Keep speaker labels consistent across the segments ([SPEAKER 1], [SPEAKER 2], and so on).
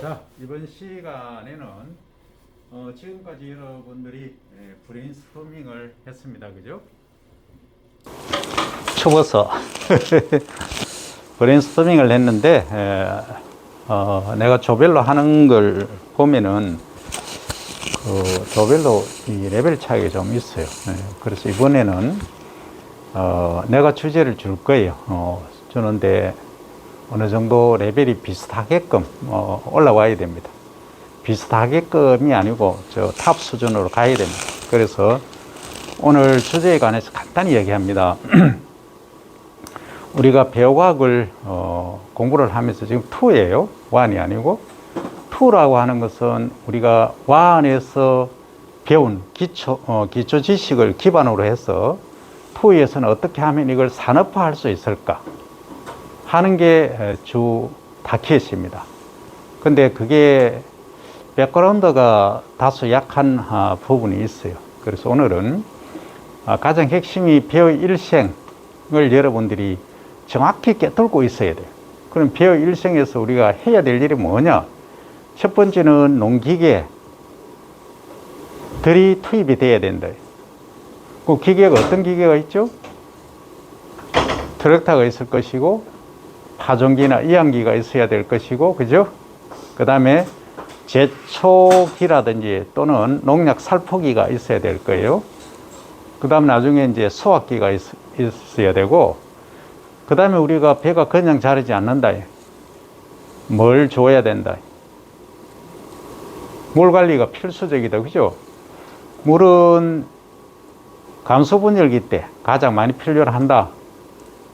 [SPEAKER 1] 자 이번 시간에는 어, 지금까지 여러분들이 예, 브레인스토밍을 했습니다 그죠? 초보서 브레인스토밍을 했는데 에, 어, 내가 조별로 하는 걸 보면은 그 조별로 이 레벨 차이가 좀 있어요. 예, 그래서 이번에는 어, 내가 주제를 줄 거예요. 어, 주는데 어느 정도 레벨이 비슷하게끔 어, 올라와야 됩니다. 비슷하게끔이 아니고 저 탑 수준으로 가야 됩니다. 그래서 오늘 주제에 관해서 간단히 얘기합니다. 우리가 배우학을 어, 공부를 하면서 지금 2예요. 1이 아니고 2라고 하는 것은 우리가 와 안에서 배운 기초, 어, 기초 지식을 기반으로 해서 2에서는 어떻게 하면 이걸 산업화할 수 있을까 하는 게 주 다켓입니다. 근데 그게 백그라운드가 다소 약한 아, 부분이 있어요. 그래서 오늘은 아, 가장 핵심이 배우 일생을 여러분들이 정확히 깨뚫고 있어야 돼요. 그럼 배우 일생에서 우리가 해야 될 일이 뭐냐? 첫 번째는 농기계 들이 투입이 돼야 된다. 그 기계가 어떤 기계가 있죠? 트랙터가 있을 것이고 파종기나 이항기가 있어야 될 것이고 그죠? 그 다음에 제초기라든지 또는 농약 살포기가 있어야 될 거예요. 그 다음 나중에 이제 수확기가 있, 있어야 되고 그 다음에 우리가 배가 그냥 자르지 않는다. 뭘 줘야 된다. 물 관리가 필수적이다. 그죠? 물은 감소분열기 때 가장 많이 필요로 한다.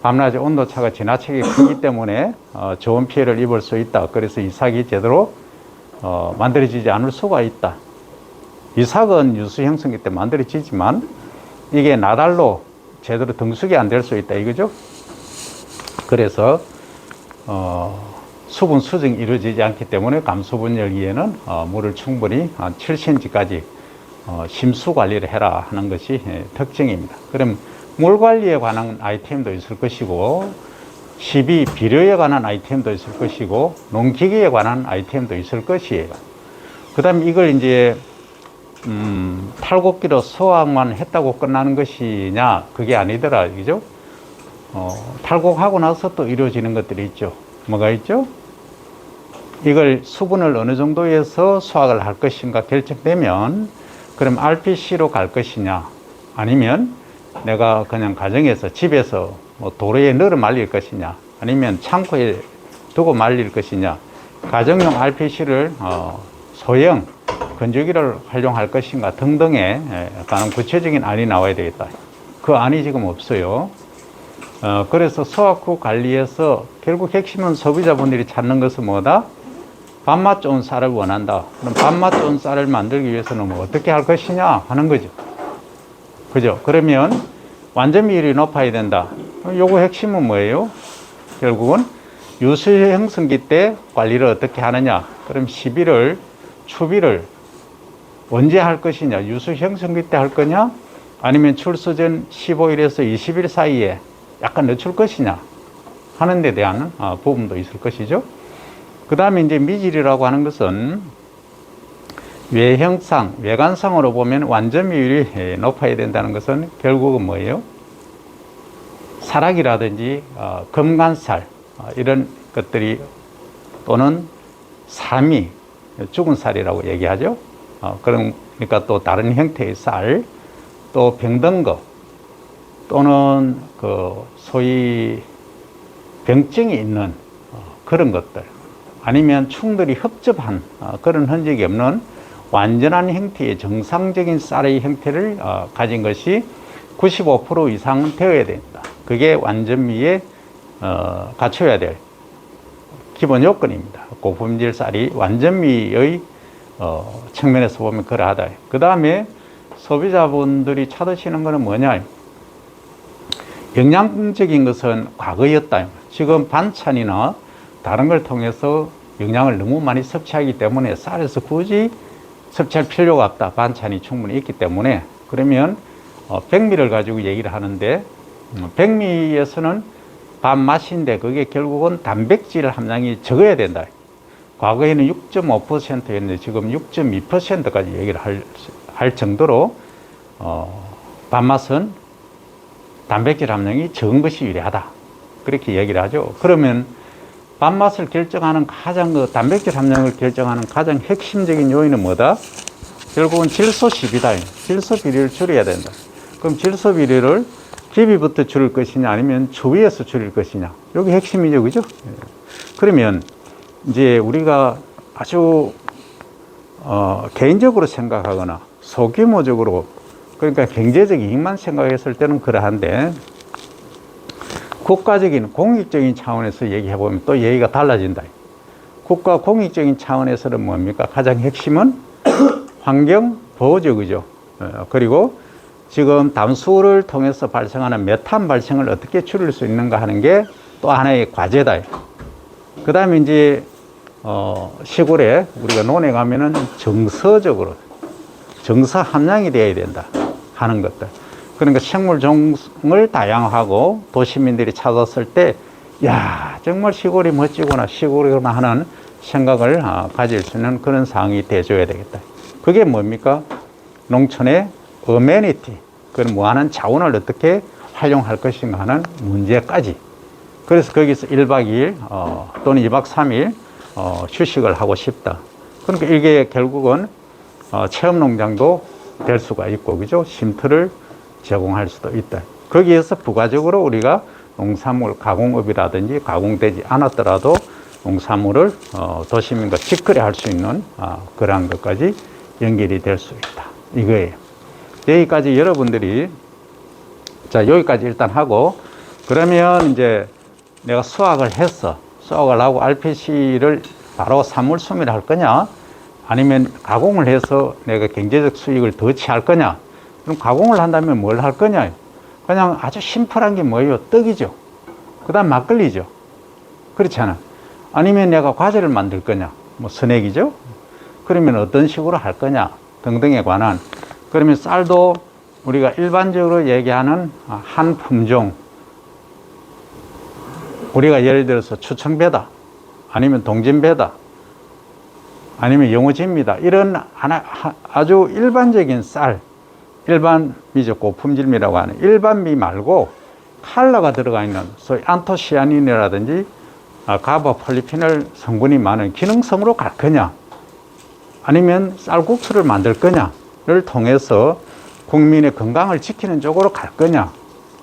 [SPEAKER 1] 밤낮의 온도차가 지나치게 크기 때문에 어, 좋은 피해를 입을 수 있다. 그래서 이 삭이 제대로 어, 만들어지지 않을 수가 있다. 이 삭은 유수 형성기 때 만들어지지만 이게 나달로 제대로 등숙이 안될 수 있다. 이거죠? 그래서 어, 수분 수정이 이루어지지 않기 때문에 감소분열기에는 어, 물을 충분히 한 7cm까지 어, 심수 관리를 해라 하는 것이 예, 특징입니다. 그럼 물 관리에 관한 아이템도 있을 것이고 시비 비료에 관한 아이템도 있을 것이고 농기계에 관한 아이템도 있을 것이에요. 그 다음 이걸 이제 음, 탈곡기로 수확만 했다고 끝나는 것이냐 그게 아니더라 이죠. 어, 탈곡하고 나서 또 이루어지는 것들이 있죠. 뭐가 있죠? 이걸 수분을 어느 정도에서 수확을 할 것인가 결정되면 그럼 RPC로 갈 것이냐 아니면 내가 그냥 가정에서 집에서 뭐 도로에 널어 말릴 것이냐 아니면 창고에 두고 말릴 것이냐 가정용 RPC를 어, 소형 건조기를 활용할 것인가 등등의 약간 구체적인 안이 나와야 되겠다. 그 안이 지금 없어요. 어, 그래서 수확 후 관리에서 결국 핵심은 소비자분들이 찾는 것은 뭐다? 밥맛 좋은 쌀을 원한다. 그럼 밥맛 좋은 쌀을 만들기 위해서는 뭐 어떻게 할 것이냐 하는 거죠. 그죠? 그러면 완전 비율이 높아야 된다. 요거 핵심은 뭐예요? 결국은 유수 형성기 때 관리를 어떻게 하느냐? 그럼 시비를 추비를 언제 할 것이냐? 유수 형성기 때 할 거냐? 아니면 출소 전 15일에서 20일 사이에 약간 늦출 것이냐? 하는 데 대한 어, 부분도 있을 것이죠. 그 다음에 이제 미질이라고 하는 것은 외형상, 외관상으로 보면 완전 비율이 높아야 된다는 것은 결국은 뭐예요? 사락이라든지 어, 금간살 어, 이런 것들이 또는 삼이 죽은 쌀이라고 얘기하죠. 어, 그러니까 또 다른 형태의 쌀, 또 병든 거 또는 그 소위 병증이 있는 어, 그런 것들 아니면 충돌이 흡접한 어, 그런 흔적이 없는 완전한 형태의 정상적인 쌀의 형태를 어, 가진 것이 95% 이상은 되어야 된다. 그게 완전미에 어, 갖춰야 될 기본 요건입니다. 고품질 쌀이 완전미의 어, 측면에서 보면 그러하다. 그 다음에 소비자분들이 찾으시는 것은 뭐냐? 영양적인 것은 과거였다. 지금 반찬이나 다른 걸 통해서 영양을 너무 많이 섭취하기 때문에 쌀에서 굳이 섭취할 필요가 없다. 반찬이 충분히 있기 때문에 그러면 어, 백미를 가지고 얘기를 하는데 음, 백미에서는 밥맛인데 그게 결국은 단백질 함량이 적어야 된다. 과거에는 6.5%였는데 지금 6.2%까지 얘기를 할, 할 정도로 어, 밥맛은 단백질 함량이 적은 것이 유리하다. 그렇게 얘기를 하죠. 그러면 밥맛을 결정하는 가장 그 단백질 함량을 결정하는 가장 핵심적인 요인은 뭐다? 결국은 질소 시비다. 질소 비리를 줄여야 된다. 그럼 질소 비리를 기비부터 줄일 것이냐 아니면 주위에서 줄일 것이냐. 여기 핵심이죠. 그죠? 예. 그러면 이제 우리가 아주 어, 개인적으로 생각하거나 소규모적으로 그러니까 경제적 이익만 생각했을 때는 그러한데 국가적인 공익적인 차원에서 얘기해 보면 또 얘기가 달라진다. 국가 공익적인 차원에서는 뭡니까? 가장 핵심은 환경 보호죠, 그죠? 어, 그리고 지금 담수를 통해서 발생하는 메탄 발생을 어떻게 줄일 수 있는가 하는 게 또 하나의 과제다. 그 다음에 이제, 어, 시골에 우리가 논에 가면은 정서적으로, 정서 함량이 되어야 된다 하는 것들. 그러니까 생물 종을 다양하고 도시민들이 찾았을 때, 야, 정말 시골이 멋지구나, 시골이구나 하는 생각을 아, 가질 수 있는 그런 상황이 돼줘야 되겠다. 그게 뭡니까? 농촌의 어메니티, 그런 무한한 자원을 어떻게 활용할 것인가 하는 문제까지. 그래서 거기서 1박 2일 어, 또는 2박 3일 어, 휴식을 하고 싶다. 그러니까 이게 결국은 어, 체험 농장도 될 수가 있고, 그죠? 쉼터를 제공할 수도 있다. 거기에서 부가적으로 우리가 농산물 가공업이라든지 가공되지 않았더라도 농산물을 어, 도시민과 직거래 할 수 있는 아, 그러한 것까지 연결이 될 수 있다. 이거예요. 여기까지 여러분들이 자 여기까지 일단 하고 그러면 이제 내가 수학을 했어. 수학을 하고 RPC를 바로 산물수미를 할 거냐? 아니면 가공을 해서 내가 경제적 수익을 더 취할 거냐? 그럼 가공을 한다면 뭘 할 거냐? 그냥 아주 심플한 게 뭐예요? 떡이죠. 그 다음 막걸리죠. 그렇잖아. 아니면 내가 과자를 만들 거냐? 뭐 스낵이죠. 그러면 어떤 식으로 할 거냐? 등등에 관한. 그러면 쌀도 우리가 일반적으로 얘기하는 한 품종. 우리가 예를 들어서 추청배다. 아니면 동진배다. 아니면 영어지입니다. 이런 하나, 하- 아주 일반적인 쌀. 일반 미적 고품질미라고 하는 일반 미 말고 칼라가 들어가 있는 소위 안토시아닌이라든지 아, 가바 폴리피놀 성분이 많은 기능성으로 갈 거냐 아니면 쌀국수를 만들 거냐를 통해서 국민의 건강을 지키는 쪽으로 갈 거냐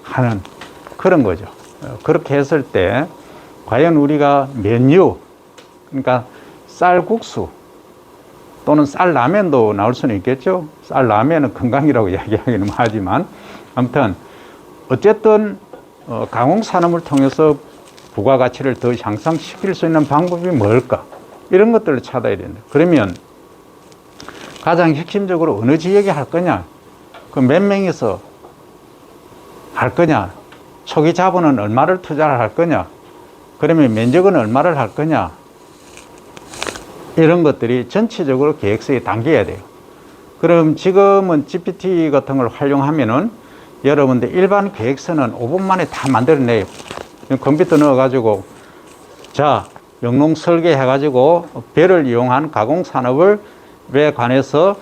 [SPEAKER 1] 하는 그런 거죠. 어, 그렇게 했을 때 과연 우리가 메뉴 그러니까 쌀국수 또는 쌀 라면도 나올 수는 있겠죠. 쌀 라면은 건강이라고 이야기하기는 하지만 아무튼 어쨌든 어, 가공 산업을 통해서 부가가치를 더 향상시킬 수 있는 방법이 뭘까? 이런 것들을 찾아야 된다. 그러면 가장 핵심적으로 어느 지역에 할 거냐? 그 몇 명이서 할 거냐? 초기 자본은 얼마를 투자를 할 거냐? 그러면 면적은 얼마를 할 거냐? 이런 것들이 전체적으로 계획서에 담겨야 돼요. 그럼 지금은 GPT 같은 걸 활용하면은 여러분들 일반 계획서는 5분 만에 다 만들어내요. 컴퓨터 넣어가지고 자 영농 설계해가지고 배를 이용한 가공 산업을 왜 관해서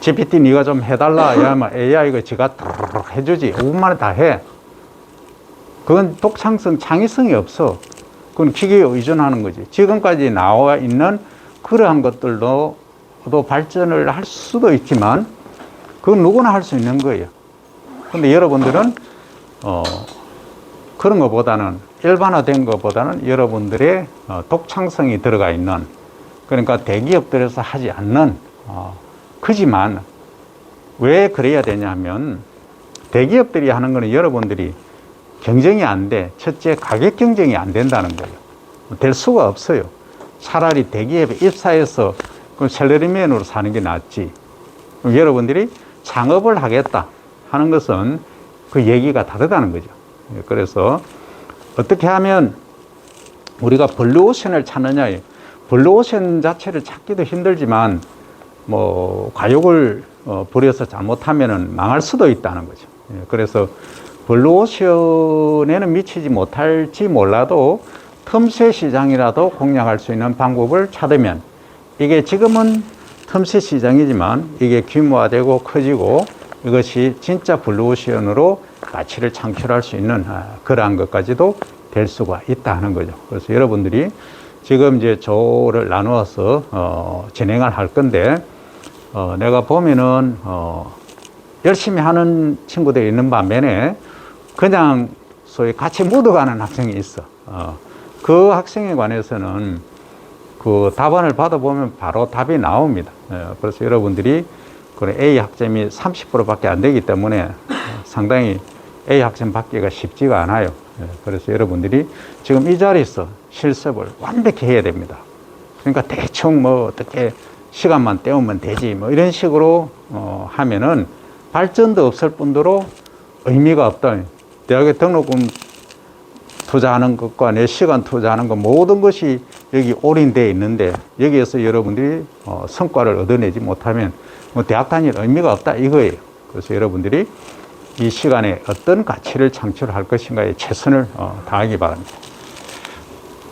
[SPEAKER 1] GPT 네가 좀 해달라 야면 AI가 지가 다 해주지 5분 만에 다 해. 그건 독창성 창의성이 없어. 그건 기계에 의존하는 거지. 지금까지 나와 있는 그러한 것들도 또 발전을 할 수도 있지만 그건 누구나 할 수 있는 거예요. 근데 여러분들은 어, 그런 것보다는 일반화된 것보다는 여러분들의 어, 독창성이 들어가 있는 그러니까 대기업들에서 하지 않는 어, 크지만 왜 그래야 되냐면 대기업들이 하는 거는 여러분들이 경쟁이 안 돼. 첫째, 가격 경쟁이 안 된다는 거예요. 될 수가 없어요. 차라리 대기업에 입사해서 그 셀러리맨으로 사는 게 낫지. 그럼 여러분들이 창업을 하겠다 하는 것은 그 얘기가 다르다는 거죠. 예, 그래서 어떻게 하면 우리가 블루오션을 찾느냐. 블루오션 자체를 찾기도 힘들지만 뭐 과욕을 어, 부려서 잘못하면은 망할 수도 있다는 거죠. 예, 그래서 블루오션에는 미치지 못할지 몰라도 틈새 시장이라도 공략할 수 있는 방법을 찾으면 이게 지금은 틈새 시장이지만 이게 규모화되고 커지고 이것이 진짜 블루오션으로 가치를 창출할 수 있는 아, 그러한 것까지도 될 수가 있다 하는 거죠. 그래서 여러분들이 지금 이제 조를 나누어서 어, 진행을 할 건데 어, 내가 보면은 어, 열심히 하는 친구들이 있는 반면에 그냥 소위 같이 묻어가는 학생이 있어. 어, 그 학생에 관해서는 그 답안을 받아보면 바로 답이 나옵니다. 예, 그래서 여러분들이 그 A 학점이 30%밖에 안 되기 때문에 어, 상당히 A 학점 받기가 쉽지가 않아요. 예, 그래서 여러분들이 지금 이 자리에서 실습을 완벽히 해야 됩니다. 그러니까 대충 뭐 어떻게 시간만 때우면 되지 뭐 이런 식으로 어, 하면은 발전도 없을 뿐더러 의미가 없다. 대학에 등록금 투자하는 것과 내 시간 투자하는 것 모든 것이 여기 올인되어 있는데 여기에서 여러분들이 어, 성과를 얻어내지 못하면 뭐 대학 다닐 의미가 없다 이거예요. 그래서 여러분들이 이 시간에 어떤 가치를 창출할 것인가에 최선을 어, 다하기 바랍니다.